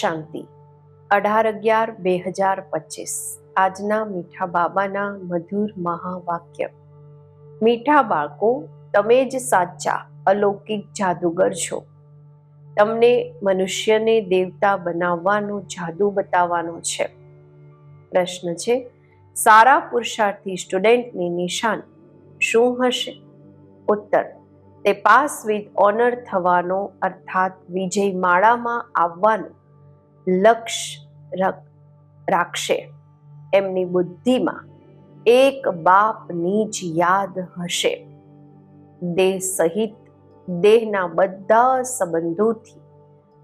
શાંતિ. અઢાર અગિયાર બે હજાર પચીસ. આજના મીઠા બાબાના મધુર મહાવાક્ય. મીઠા બાળકો, તમે જ સાચા, અલૌકિક જાદુગર છો. તમને મનુષ્યને દેવતા બનાવવાનો જાદુ બતાવવાનો છે. પ્રશ્ન છે, સારા પુરુષાર્થી સ્ટુડન્ટની નિશાન શું હશે? ઉત્તર, તે પાસ વિથ ઓનર થવાનો અર્થાત વિજય માળામાં આવવાનું લક્ષ્ય રખ- રાખશે. એમની બુદ્ધિમાં એક બાપની જ યાદ હશે. દેહ સહિત દેહના બધા સંબંધોથી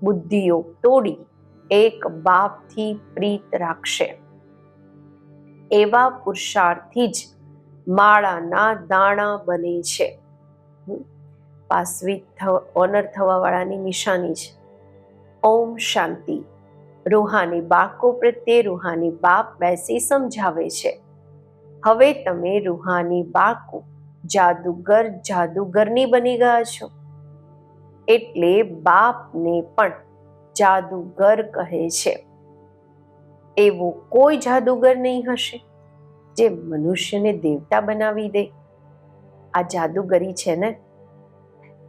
બુદ્ધિઓ તોડી એક બાપથી પ્રીત રાખશે. એવા પુરુષાર્થી જ માળાના દાણા બને છે. પાસવી ઓનર થવાવાળાની નિશાની છે. ઓમ શાંતિ. રૂહાની બાકો પ્રત્યે રૂહાની બાપ બેસી સમજાવે છે. હવે તમે રૂહાની બાકો જાદુગર જાદુગરની બની ગયા છો. એટલે બાપને પણ જાદુગર કહે છે. એવો કોઈ જાદુગર નહીં હશે જે મનુષ્યને દેવતા બનાવી દે. આ જાદુગરી છે ને?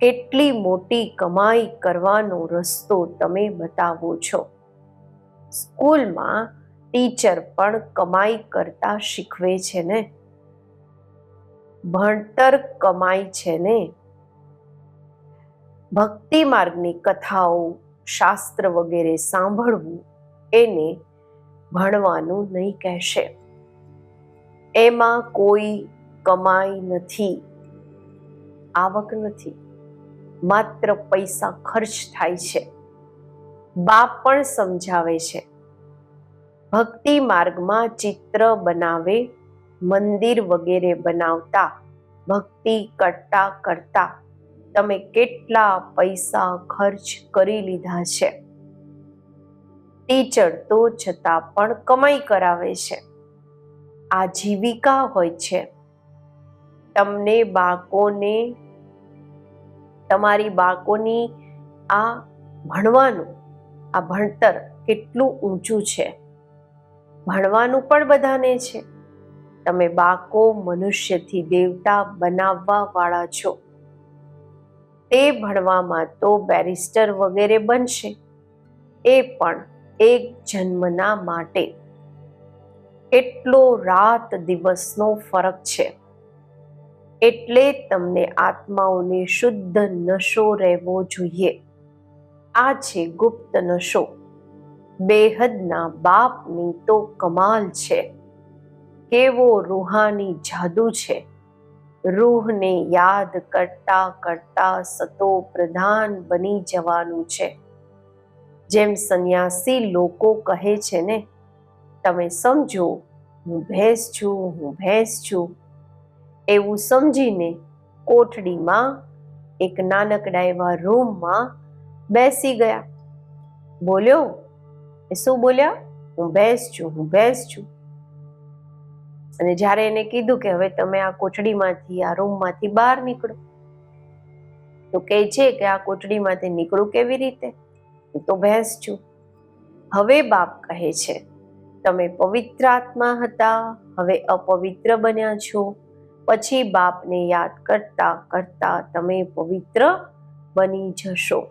કેટલી મોટી કમાઈ કરવાનો રસ્તો તમે બતાવો છો. સ્કૂલમાં ટીચર પણ કમાઈ કરતા શીખવે છે ને? ભણતર કમાઈ છે ને? ભક્તિ માર્ગની કથાઓ, શાસ્ત્ર વગેરે સાંભળવું એને ભણવાનું નહીં કહેશે. એમાં કોઈ કમાઈ નથી, આવક નથી, માત્ર પૈસા ખર્ચ થાય છે. બાપ પણ સમજાવે છે. ભક્તિ માર્ગમાં ચિત્ર બનાવે, મંદિર વગેરે બનાવતા, ભક્તિ કરતા કરતા તમે કેટલા પૈસા ખર્ચ કરી લીધા છે. ટીચર તો છતાં પણ કમાઈ કરાવે છે. આજીવિકા હોય છે. તમને બાળકોને, તમારી બાળકોની આ ભણવાનું આ ભણતર કેટલું ઊંચું છે? ભણવાનું પણ બધાને છે. તમે બાળકો મનુષ્યથી દેવતા બનાવવા વાળા છો. તે ભણવામાં તો બેરિસ્ટર વગેરે બનશે. એ પણ એક જન્મના માટે. કેટલો રાત દિવસનો ફરક છે. એટલે તમને આત્માઓને શુદ્ધ નશો રહેવો જોઈએ. આ છે ગુપ્ત નશો બેહદના બાપની તો કમાલ છે. કેવો રૂહાની જાદુ છે. રૂહને યાદ કરતા કરતા સતો પ્રધાન બની જવાનું છે. જેમ સંન્યાસી લોકો કહે છે ને, તમે સમજો, હું ભેંસ છું, હું ભેંસ છું. એવું સમજીને કોઠડીમાં, એક નાનકડા એવા રૂમમાં બેસી ગયા. બોલ્યો, એ શું બોલ્યા? હું ભેંસ છું, હું ભેંસ છું. અને જ્યારે એને કીધું કે હવે તમે આ કોઠડીમાંથી આ રૂમમાંથી બહાર નીકળો, તો કહે છે કે આ કોઠડીમાંથી નીકળું કેવી રીતે? હું તો ભેંસ છું. હવે બાપ કહે છે, તમે પવિત્ર આત્મા હતા, હવે અપવિત્ર બન્યા છો. પછી બાપને યાદ કરતા કરતા તમે પવિત્ર બની જશો.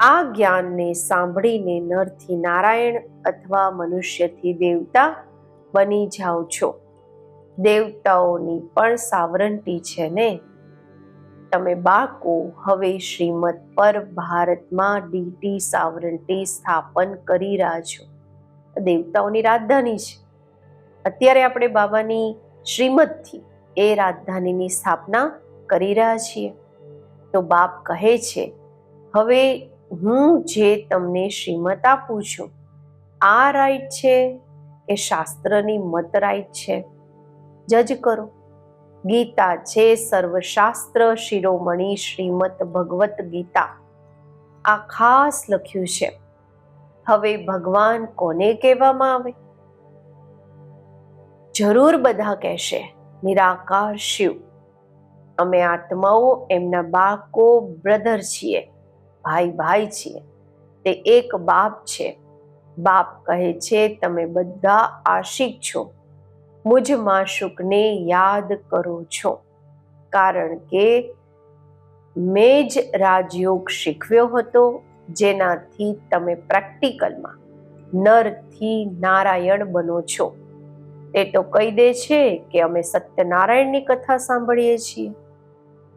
આ જ્ઞાનને સાંભળીને નરથી નારાયણ અથવા મનુષ્યથી દેવતા બની જાઓ છો. દેવતાઓની પણ સાવરંટી છે ને? તમે બાકો હવે શ્રીમદ પર ભારતમાં ડીટી સાવરંટી સ્થાપન કરી રહ્યા છો. દેવતાઓની રાજધાની છે. અત્યારે આપણે બાબાની શ્રીમદથી એ રાજધાનીની સ્થાપના કરી રહ્યા છીએ. તો બાપ કહે છે, હવે હું જે તમને શ્રીમત આપું છું, આ રાઈટ છે, એ શાસ્ત્રની મત રાઈટ છે. જજ કરો. ગીતા છે સર્વશાસ્ત્ર શિરોમણી શ્રીમદ ભગવત ગીતા. આ ખાસ લખ્યું છે. હવે ભગવાન કોને કહેવામાં આવે? જરૂર બધા કહેશે, નિરાકાર શિવ. અમે આત્માઓ એમના બાળકો બ્રધર છીએ. ભાઈ ભાઈ છીએ તે એક બાપ છે. બાપ કહે છે, તમે બધા આશિક છો. મુજ માશુકને યાદ કરો છો. કારણ કે મેં જ રાજયોગ શીખવ્યો હતો, જેનાથી તમે પ્રેક્ટિકલમાં નરથી નારાયણ બનો છો. તે તો કહી દે છે કે અમે સત્યનારાયણની કથા સાંભળીએ છીએ.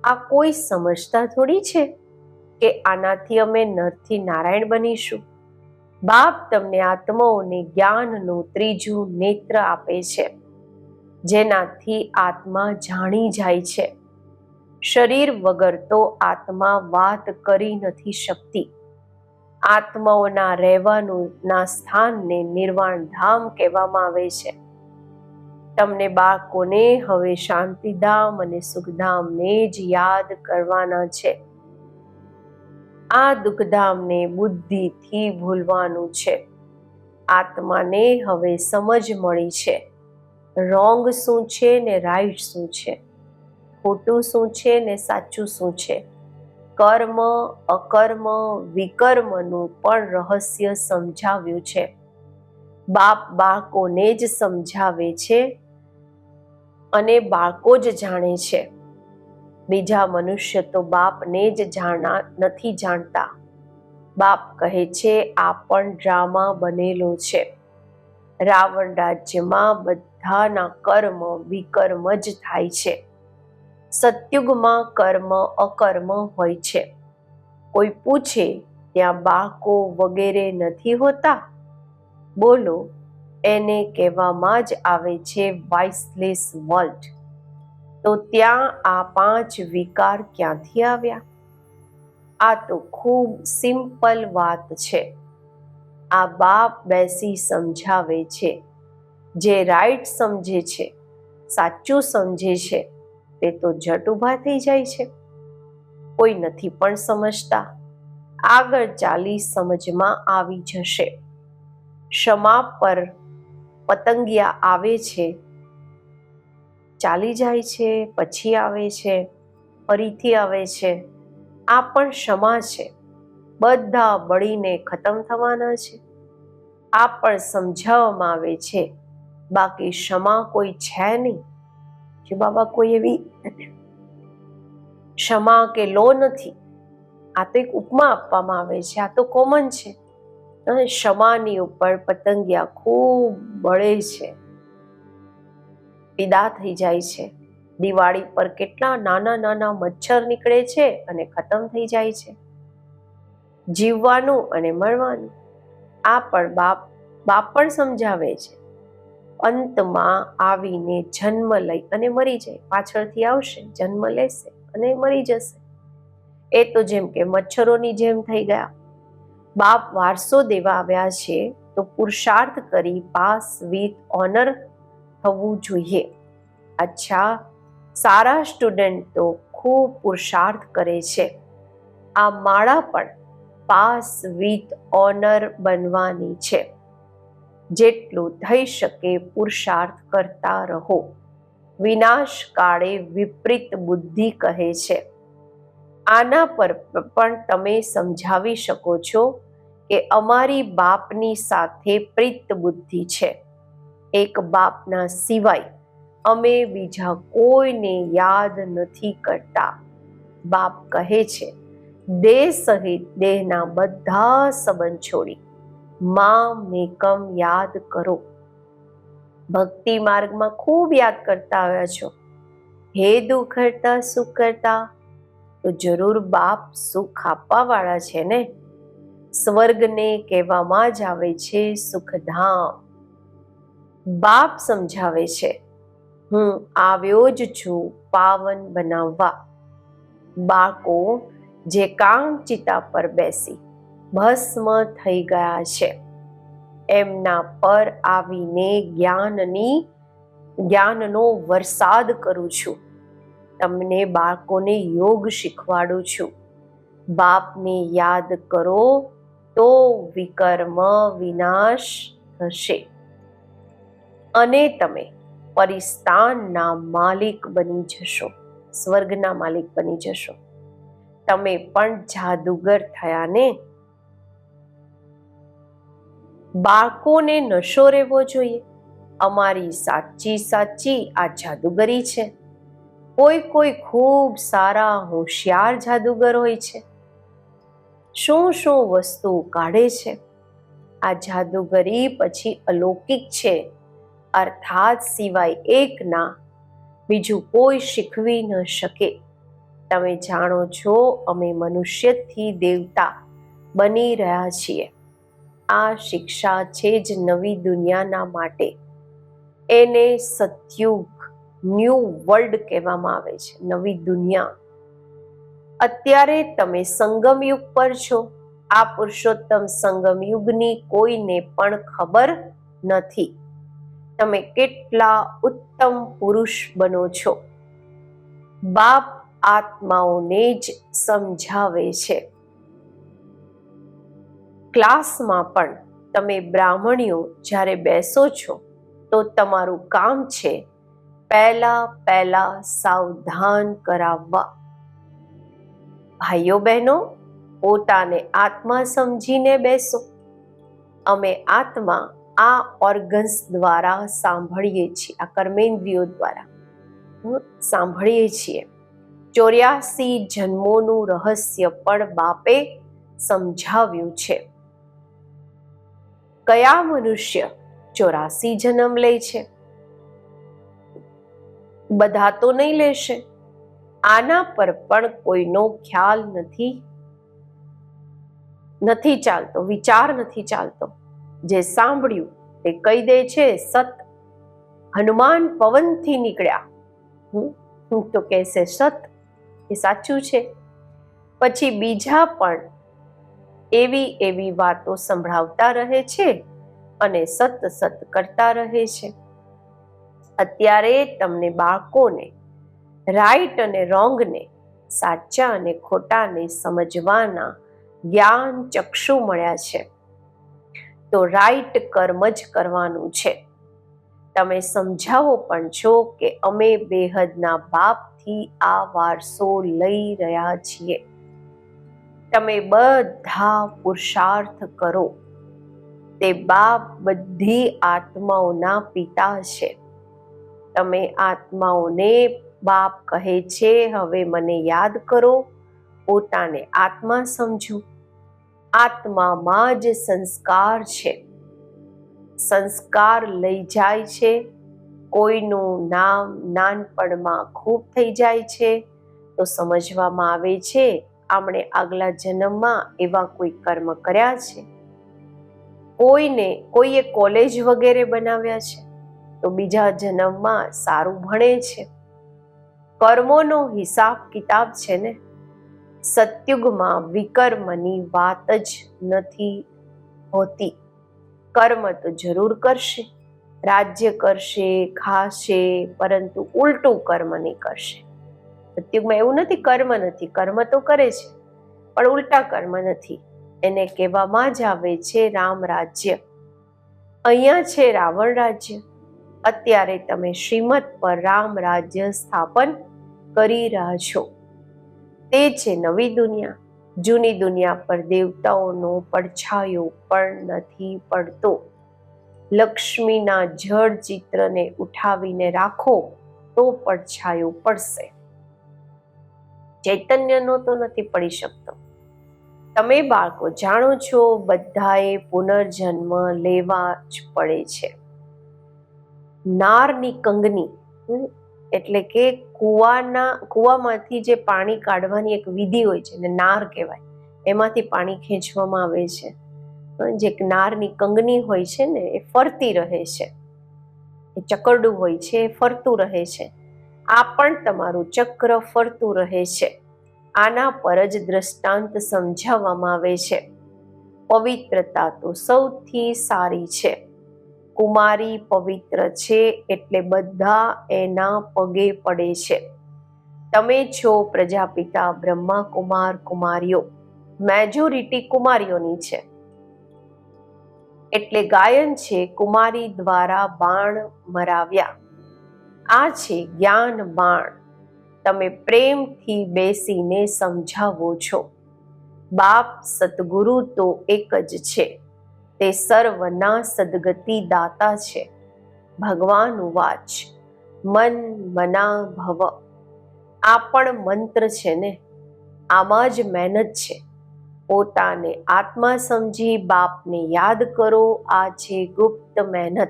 આ કોઈ સમજતા થોડી છે? કે આનાથી અમે નરથી નારાયણ બનીશું. બાપ તમને આત્માઓને જ્ઞાનનું ત્રીજું નેત્ર આપે છે, જેનાથી આત્મા જાણી જાય છે. શરીર વગર તો આત્મા વાત કરી નથી શકતી. આત્માઓના રહેવાનું ના સ્થાનને નિર્વાણ ધામ કહેવામાં આવે છે. તમને બાળકોને હવે શાંતિધામ અને સુખધામને જ યાદ કરવાના છે. આ દુઃખધામને બુદ્ધિથી ભૂલવાનું છે. આત્માને હવે સમજ મળી છે. રોંગ શું છે ને રાઈટ શું છે? ખોટું શું છે ને સાચું શું છે? કર્મ, અકર્મ, વિકર્મનું પણ રહસ્ય સમજાવ્યું છે. બાપ બાળકોને જ સમજાવે છે અને બાળકો જ જાણે છે. બીજા મનુષ્ય તો બાપને જ જાણા નથી જાણતા. બાપ કહે છે, આ પણ ડ્રામા બનેલો છે. રાવણ રાજ્યમાં બધાના કર્મ વિકર્મ જ થાય છે. સત્યુગમાં કર્મ અકર્મ હોય છે. કોઈ પૂછે, ત્યાં બાકો વગેરે નથી હોતા? બોલો, એને કહેવામાં જ આવે છે, વાઇસલેસ વર્લ્ડ. તો ત્યાં આ પાંચ વિકાર ક્યાંથી આવ્યા? આ તો ખૂબ સિમ્પલ વાત છે. આ બાપ બેસી સમજાવે છે. જે રાઈટ સમજે છે, સાચું સમજે છે, તે તો જટ ઊભા થઈ જાય છે. કોઈ નથી પણ સમજતા. આગળ ચાલી સમજમાં આવી જશે. ક્ષમા પર પતંગિયા આવે છે ચાલી જાય છે, પછી આવે છે, ફરીથી આવે છે. આ પણ ક્ષમા છે. બધા બળીને ખતમ થવાના છે. આ પણ સમજાવવામાં આવે છે. બાકી ક્ષમા કોઈ છે નહીં. જે બાબા કોઈ એવી ક્ષમા કે લો નથી. આ તો એક ઉપમા આપવામાં આવે છે. આ તો કોમન છે. અને ક્ષમાની ઉપર પતંગિયા ખૂબ બળે છે. વિદા થઈ જાય છે. દિવાળી પર કેટલા નાના નાના મચ્છર નીકળે છે અને ખતમ થઈ જાય છે. જીવવાનું અને મળવાનું આ પણ બાપ બાપ પણ સમજાવે છે. અંતમાં આવીને જન્મ લઈ અને મરી જાય. પાછળથી આવશે, જન્મ લેશે અને મરી જશે. એ તો જેમ કે મચ્છરોની જેમ થઈ ગયા. બાપ વારસો દેવા આવ્યા છે તો પુરુષાર્થ કરી પાસ વિથ ઓનર થવું જોઈએ. અચ્છા, સારા સ્ટુડન્ટ તો ખૂબ પુરુષાર્થ કરે છે. આ માળા પણ પાસ વિથ ઓનર બનવાની છે. જેટલું થઈ શકે પુરુષાર્થ કરતા રહો. વિનાશ કાળે વિપરીત બુદ્ધિ કહે છે. આના પર પણ તમે સમજાવી શકો છો કે અમારી બાપની સાથે પ્રીત બુદ્ધિ છે. એક બાપના સિવાય અમે બીજા કોઈને યાદ નથી કરતા. બાપ કહે છે, દેહ સહિત દેહના બધા સંબંધ છોડી, માં મેકમ યાદ કરો. ભક્તિ માર્ગમાં ખૂબ યાદ કરતા આવ્યા છો. હે દુઃખ કરતા, સુખ કરતા, તો જરૂર બાપ સુખ આપવા વાળા છે ને? સ્વર્ગને કહેવામાં જ આવે છે સુખધામ. બાપ સમજાવે છે, હું આવ્યો જ છું પાવન બનાવવા. બાકો જે કામ ચિતા પર બેસી ભસ્મ થઈ ગયા છે, એમના પર આવીને જ્ઞાનની, જ્ઞાનનો વરસાદ કરું છું. તમને બાળકોને યોગ શીખવાડું છું. બાપને યાદ કરો તો વિકર્મ વિનાશ થશે. અને તમે પરિસ્તાનના માલિક બની જશો, સ્વર્ગના માલિક બની જશો. તમે પણ જાદુગર થયા ને બાળકોને નશો રહેવો જોઈએ. અમારી સાચી સાચી આ જાદુગરી છે. કોઈ કોઈ ખૂબ સારા હોશિયાર જાદુગર હોય છે. શું શું વસ્તુ કાઢે છે? આ જાદુગરી પછી અલૌકિક છે. અર્થાત સિવાય એકના બીજું કોઈ શીખવી ન શકે. તમે જાણો છો, અમે મનુષ્યથી દેવતા બની રહ્યા છીએ. આ શિક્ષા છે જ નવી દુનિયાના માટે. એને સતયુગ, ન્યૂ વર્લ્ડ કહેવામાં આવે છે, નવી દુનિયા. અત્યારે તમે સંગમયુગ પર છો. આ પુરુષોત્તમ સંગમયુગની કોઈને પણ ખબર નથી. તમે કેટલા ઉત્તમ પુરુષ બનો છો? બાપ આત્માઓને જ સમજાવે છે. ક્લાસમાં પણ તમે બ્રાહ્મણીઓ જ્યારે બેસો છો, તો તમારું કામ છે પહેલા પહેલા સાવધાન કરાવવા. ભાઈઓ બહેનો, પોતાને આત્મા સમજીને બેસો. અમે આત્મા આ ઓર્ગન્સ દ્વારા સાંભળીએ છીએ, આ કર્મેન્દ્રિયો દ્વારા. સાંભળીએ છીએ. ચોર્યાસી જન્મોનું રહસ્ય પણ બાપે સમજાવ્યું છે. કયા મનુષ્ય ચોરાસી જન્મ લે છે? બધા તો નહીં લેશે. આના પર પણ કોઈનો ખ્યાલ નથી. નથી ચાલતો, વિચાર નથી ચાલતો. જે સાંભળ્યું તે કહી દે છે, સત, હનુમાન પવનથી નીકળ્યા. હું તો કહેશે, સત, એ સાચું છે. પછી બીજા પણ એવી એવી વાતો સંભળાવતા રહે છે અને સત સત કરતા રહે છે. અત્યારે તમને બાળકોને રાઈટ અને રોંગને, સાચા અને ખોટાને સમજવાના જ્ઞાન ચક્ષુ મળ્યા છે. તો રાઈટ કર્મ જ કરવાનું છે. તમે સમજાવો પણ છો કે અમે બેહદના બાપથી આ વારસો લઈ રહ્યા છીએ. તમે બધા પુરુષાર્થ કરો. તે બાપ બધી આત્માઓના પિતા છે. તમે આત્માઓને બાપ કહે છે, હવે મને યાદ કરો, પોતાને આત્મા સમજો. આત્મામાં જ સંસ્કાર છે. સંસ્કાર લઈ જાય છે. કોઈનું નામ નાનપણમાં ખૂબ થઈ જાય છે. તો સમજવામાં આવે છે, આપણે આગલા જન્મમાં એવા કોઈ કર્મ કર્યા છે? કોઈને, કોઈએ કોલેજ વગેરે બનાવ્યા છે, તો બીજા જન્મમાં સારું ભણે છે. કર્મોનો હિસાબ કિતાબ છે ને? સત્યુગમાં વિકર્મની વાત જ નથી હોતી. કર્મ તો જરૂર કરશે, રાજ્ય કરશે, ખાશે, પરંતુ ઉલટું કર્મ નહીં કરશે. સત્યુગમાં એવું નથી, કર્મ નથી, કર્મ તો કરે છે, પણ ઉલટા કર્મ નથી. એને કહેવામાં જ આવે છે રામ રાજ્ય. અહીંયા છે રાવણ રાજ્ય. અત્યારે તમે શ્રીમદ પર રામ રાજ્ય સ્થાપન કરી રહ્યા છો. તે છે નવી દુનિયા. જૂની દુનિયા પર દેવતાઓનો પડછાયો પણ નથી પડતો. લક્ષ્મીના જળ ચિત્રને ઉઠાવીને રાખો તો પડછાયો પડશે. ચૈતન્યનો તો નથી પડી શકતો. તમે બાળકો જાણો છો બધાએ પુનર્જન્મ લેવા જ પડે છે. નારની કંગની એટલે કે કૂવાના, કૂવામાંથી જે પાણી કાઢવાની એક વિધિ હોય છે ને નાર કહેવાય. એમાંથી પાણી ખેંચવામાં આવે છે. જે નારની કંગની હોય છે ને, એ ફરતી રહે છે. એ ચકરડું હોય છે, એ ફરતું રહે છે. આ પણ તમારું ચક્ર ફરતું રહે છે. આના પર જ દ્રષ્ટાંત સમજાવવામાં આવે છે. પવિત્રતા તો સૌથી સારી છે. કુમારી પવિત્ર છે એટલે બધા એના પગે પડે છે. તમે છો પ્રજાપિતા બ્રહ્મા કુમાર કુમારીઓ. મેજોરિટી કુમારીઓની છે. એટલે ગાયન છે કુમારી દ્વારા બાણ મરાવ્યા. આ છે જ્ઞાન બાણ. તમે પ્રેમથી બેસીને સમજાવો છો. બાપ સદગુરુ તો એક જ છે. તે સર્વના સદગતિ દાતા છે. ભગવાન વાચ, મન મના ભવ. આ પણ મંત્ર છે ને? આમાં જ મહેનત છે. પોતાને આત્મા સમજી બાપને યાદ કરો, આ છે ગુપ્ત મહેનત.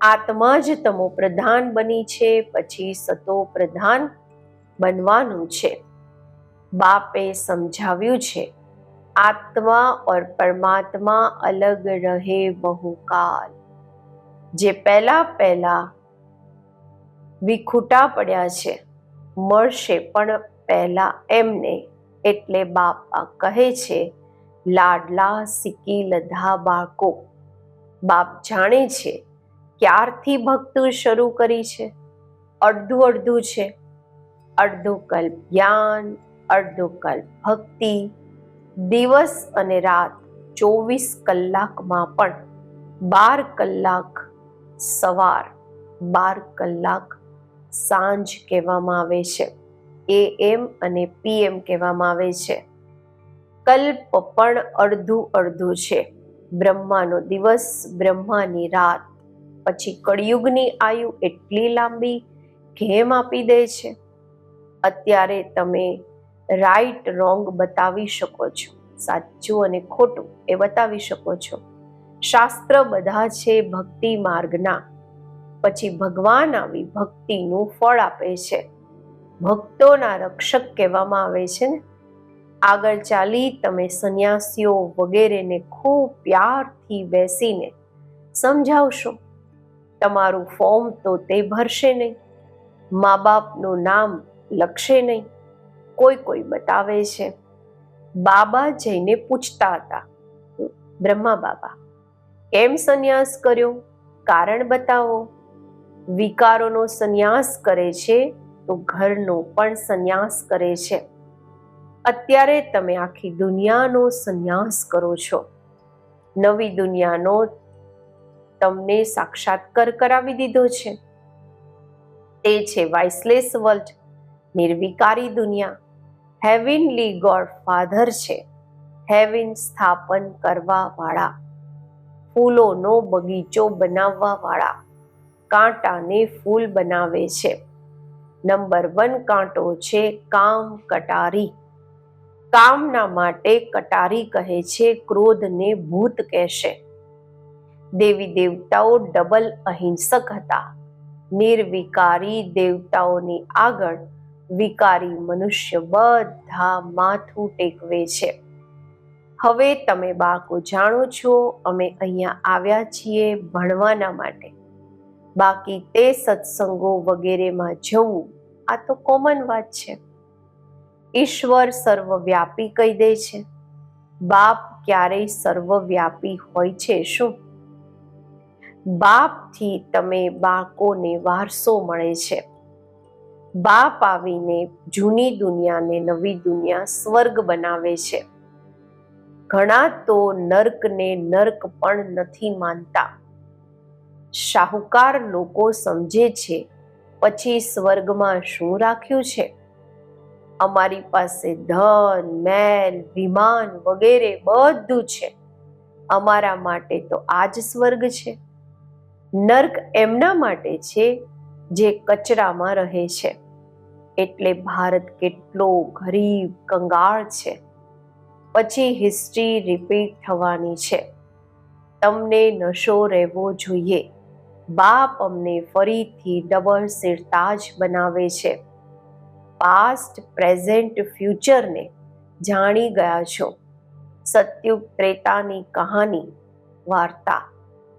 આત્મા જ તમો પ્રધાન બની છે, પછી સતો પ્રધાન બનવાનું છે. બાપે સમજાવ્યું છે. આત્મા और પરમાત્મા અલગ રહે બહુકાલ. જે પહેલા પહેલા વિખૂટા પડ્યા છે, મળશે પણ પહેલા એમને એટલે બાપા કહે છે, લાડલા સિક્કી લધા બાળકો. બાપ જાણે છે ક્યારથી ભક્તિ શરૂ કરી છે? અડધું અડધું છે. અડધો કલ્પ જ્ઞાન, અડધો કલ્પ ભક્તિ દિવસ અને રાત ચોવીસ કલાકમાં પણ બાર કલાક સવાર, બાર કલાક સાંજ કહેવામાં આવે છે. એ એમ અને પીએમ કહેવામાં આવે છે. કલ્પ પણ અડધું અડધું છે. બ્રહ્માનો દિવસ, બ્રહ્માની રાત. પછી કળિયુગની આયુ એટલી લાંબી ઘેમ આપી દે છે. અત્યારે તમે રાઈટ રોંગ બતાવી શકો છો. સાચું અને ખોટું એ બતાવી શકો છો. શાસ્ત્ર બધા છે ભક્તિ માર્ગના. પછી ભગવાન આવી ભક્તિનું ફળ આપે છે. ભક્તોના રક્ષક કહેવામાં આવે છે ને? આગળ ચાલી તમે સંન્યાસીઓ વગેરેને ખૂબ પ્યારથી બેસીને સમજાવશો. તમારું ફોર્મ તો તે ભરશે નહીં. મા બાપનું નામ લખશે નહીં. કોઈ કોઈ બતાવે છે. બાબા જઈને પૂછતા હતા. બ્રહ્મા બાબા, કેમ સંન્યાસ કર્યો? કારણ બતાવો. વિકારોનો સંન્યાસ કરે છે તો ઘરનો પણ સંન્યાસ કરે છે. અત્યારે તમે આખી દુનિયાનો સંન્યાસ કરો છો. નવી દુનિયાનો તમને સાક્ષાત્કાર કરાવી દીધો છે. તે છે વાઇસલેસ વર્લ્ડ, નિર્વિકારી દુનિયા. હેવિનલી ગોડ ફાધર છે. હેવિન સ્થાપન કરવાવાળા. ફૂલોનો બગીચો બનાવવાવાળા. કાંટાને ફૂલ બનાવે છે. નંબર વન કાંટો છે કામ કટારી. કામના માટે કટારી કહે છે, ક્રોધને ભૂત કહેશે. દેવી દેવતાઓ ડબલ અહિંસક હતા. નિર્વિકારી દેવતાઓની આગળ વિકારી મનુષ્ય બધા માથું ટેકવે છે. હવે તમે બાળકો જાણો છો, અમે અહીંયા આવ્યા છીએ ભણવાના માટે. બાકી તે સત્સંગો વગેરેમાં જવું, આ તો કોમન વાત છે. ઈશ્વર સર્વવ્યાપી કહી દે છે. બાપ ક્યારેય સર્વવ્યાપી હોય છે શું? બાપથી તમે બાળકોને વારસો મળે છે. બાપ આવીને જૂની દુનિયાને નવી દુનિયા સ્વર્ગ બનાવે છે. ઘણા તો નર્કને નર્ક પણ નથી માનતા. શાહુકાર લોકો સમજે છે, પછી સ્વર્ગમાં શું રાખ્યું છે? અમારી પાસે ધન મેલ વિમાન વગેરે બધું છે. અમારા માટે તો આ જ સ્વર્ગ છે. નર્ક એમના માટે છે, જે કચરામાં રહે છે. એટલે ભારત કેટલો ગરીબ કંગાળ છે. પછી હિસ્ટ્રી રિપીટ થવાની છે. તમને નશો રહેવો જોઈએ. બાપ અમને ફરીથી ડબલ સિરતાજ બનાવે છે. પાસ્ટ પ્રેઝન્ટ ફ્યુચરને જાણી ગયા છો. સત્યુગ ત્રેતાની કહાની, વાર્તા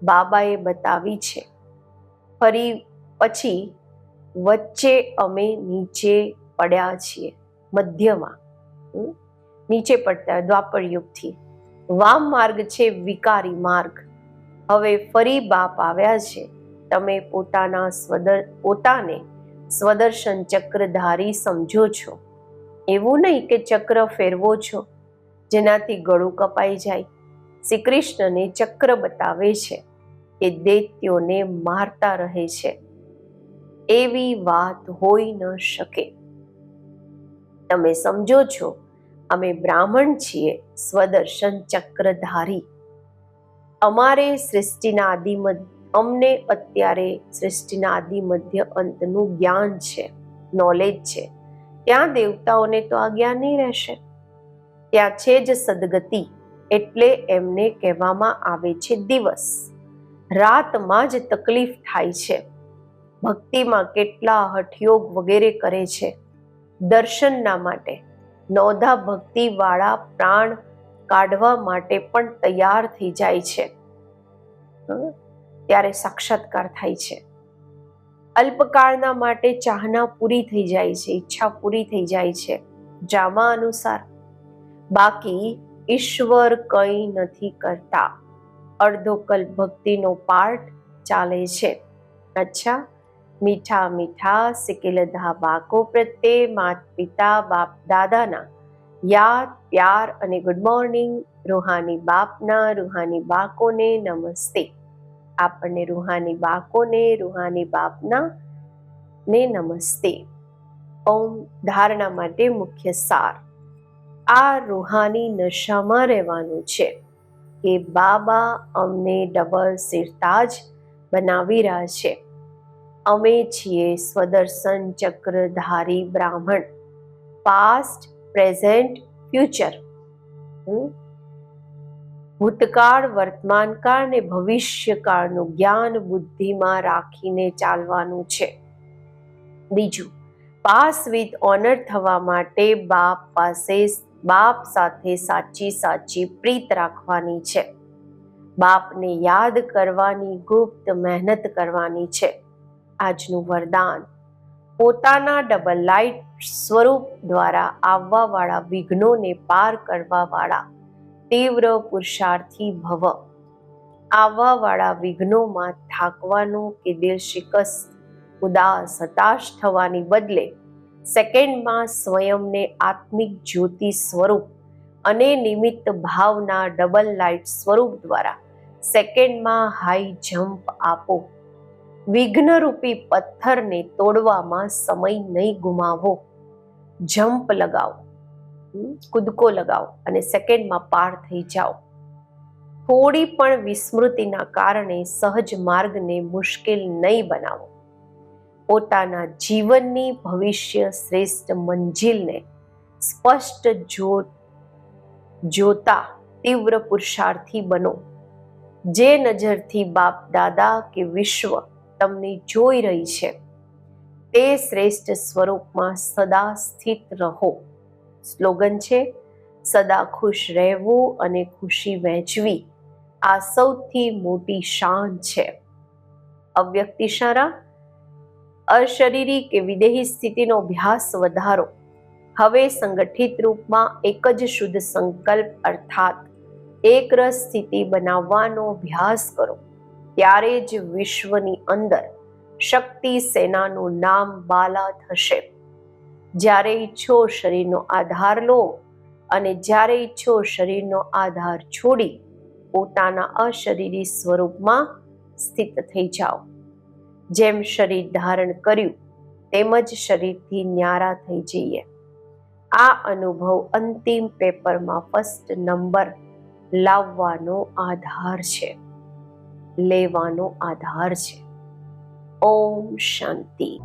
બાબાએ બતાવી છે. ફરી, પછી વચ્ચે અમે નીચે પડ્યા છીએ, મધ્યમાં. નીચે પડતા દ્વાપર યુગથી વામ માર્ગ છે વિકારી માર્ગ. હવે ફરી બાપ આવ્યા છે. તમે પોતાના સ્વદર, પોતાને સ્વદર્શન ચક્રધારી સમજો છો. એવું નહીં કે ચક્ર ફેરવો છો. જેનાથી ગળું કપાઈ જાય. શ્રી કૃષ્ણને ચક્ર બતાવે છે એ દૈત્યોને મારતા રહે છે. એવી વાત હોઈ ન શકે. તમે સમજો છો, અમે બ્રાહ્મણ છીએ, સ્વદર્શન ચક્રધારી. અમારે સૃષ્ટિના આદિ અમને અત્યારે સૃષ્ટિના આદિ મધ્ય અંતનું જ્ઞાન છે નોલેજ છે. ત્યાં દેવતાઓને તો આ જ્ઞાન નહીં રહેશે. ત્યાં છે જ સદગતિ, એટલે એમને કહેવામાં આવે છે દિવસ. રાતમાં જ તકલીફ થાય છે. ભક્તિમાં કેટલા હઠયોગ વગેરે કરે છે. દર્શનના માટે નોધા ભક્તિવાળા પ્રાણ કાઢવા માટે પણ તૈયાર થઈ જાય છે? ત્યારે સાક્ષાત્કાર થાય છે. અલ્પકાળના માટે ચાહના પૂરી થઈ જાય છે, ઈચ્છા પૂરી થઈ જાય છે, જામા અનુસાર. બાકી ઈશ્વર કંઈ નથી કરતા. અડધો કલ્પ ભક્તિનો પાઠ ચાલે છે. અચ્છા મીઠા મીઠા સિકેલધા બાકો પ્રત્યે માત પિતા બાપ દાદાના. યાદ, પ્યાર અને ગુડ મોર્નિંગ રૂહાની બાપના, રૂહાની બાકોને નમસ્તે. આપણને રૂહાની બાકોને, રૂહાની બાપના ને નમસ્તે. ઓમ ધારણા માટે મુખ્ય સાર. આ રૂહાની નશામાં રહેવાનું છે. કે બાબા અમને ડબલ સિરતાજ બનાવી રહ્યા છે. અમે છીએ સ્વદર્શન ચક્રધારી બ્રાહ્મણ. પાસ્ટ પ્રેઝન્ટ ફ્યુચર ભૂતકાળ, વર્તમાનકાળ ને ભવિષ્યકાળનું જ્ઞાન બુદ્ધિમાં રાખીને ચાલવાનું છે. બીજું, પાસ વિથ ઓનર થવા માટે બાપ પાસે બાપ સાથે સાચી સાચી પ્રીત રાખવાની છે. બાપને યાદ કરવાની ગુપ્ત મહેનત કરવાની છે. આજનું વરદાન. પોતાના ડબલ લાઇટ સ્વરૂપ દ્વારા આવવાવાળા વિઘ્નોને પાર કરવાવાળા તીવ્ર પુરુષાર્થી ભવ. આવવાવાળા વિઘ્નોમાં થાકવાનું કે દિલ શિકસ્ત, ઉદાસ, હતાશ થવાની બદલે સેકન્ડમાં સ્વયંને આત્મિક જ્યોતિ સ્વરૂપ અને નિમિત્ત ભાવના ડબલ લાઇટ સ્વરૂપ દ્વારા સેકન્ડમાં હાઈ જમ્પ આપો. વિઘ્નરૂપી પથ્થરને તોડવામાં સમય નહીં ગુમાવો. જમ્પ લગાવો. કૂદકો લગાવો અને સેકન્ડમાં પાર થઈ જાઓ. થોડી પણ વિસ્મૃતિના કારણે સહજ માર્ગને મુશ્કેલ નહીં બનાવો. પોતાના જીવનની ભવિષ્ય શ્રેષ્ઠ મંજિલને સ્પષ્ટ જો, જોતા તીવ્ર પુરુષાર્થી બનો. જે નજરથી બાપ દાદા કે વિશ્વ તમને જોઈ રહી છે. તે શ્રેષ્ઠ સ્વરૂપમાં સદા સ્થિત રહો. સ્લોગન છે, સદા ખુશ રહેવું અને ખુશી વહેંચવી આ સૌથી મોટી શાન છે. અવ્યક્ત ઇશારા અશરીરી કે વિદેહી સ્થિતિનો અભ્યાસ વધારો. હવે સંગઠિત રૂપમાં એક જ શુદ્ધ સંકલ્પ અર્થાત એકરસ સ્થિતિ બનાવવાનો અભ્યાસ કરો. ત્યારે જ વિશ્વની અંદર શક્તિ સેનાનું નામ બાલા થશે. જ્યારે ઈચ્છો શરીરનો આધાર લો અને જ્યારે ઈચ્છો શરીરનો આધાર છોડી પોતાના અશરીરી સ્વરૂપમાં સ્થિત થઈ જાઓ. જેમ શરીર ધારણ કર્યું તેમજ શરીરથી ન્યારા થઈ જઈએ. આ અનુભવ અંતિમ પેપરમાં ફર્સ્ટ નંબર લાવવાનો આધાર છે. લેવાનો આધાર છે. ઓમ શાંતિ.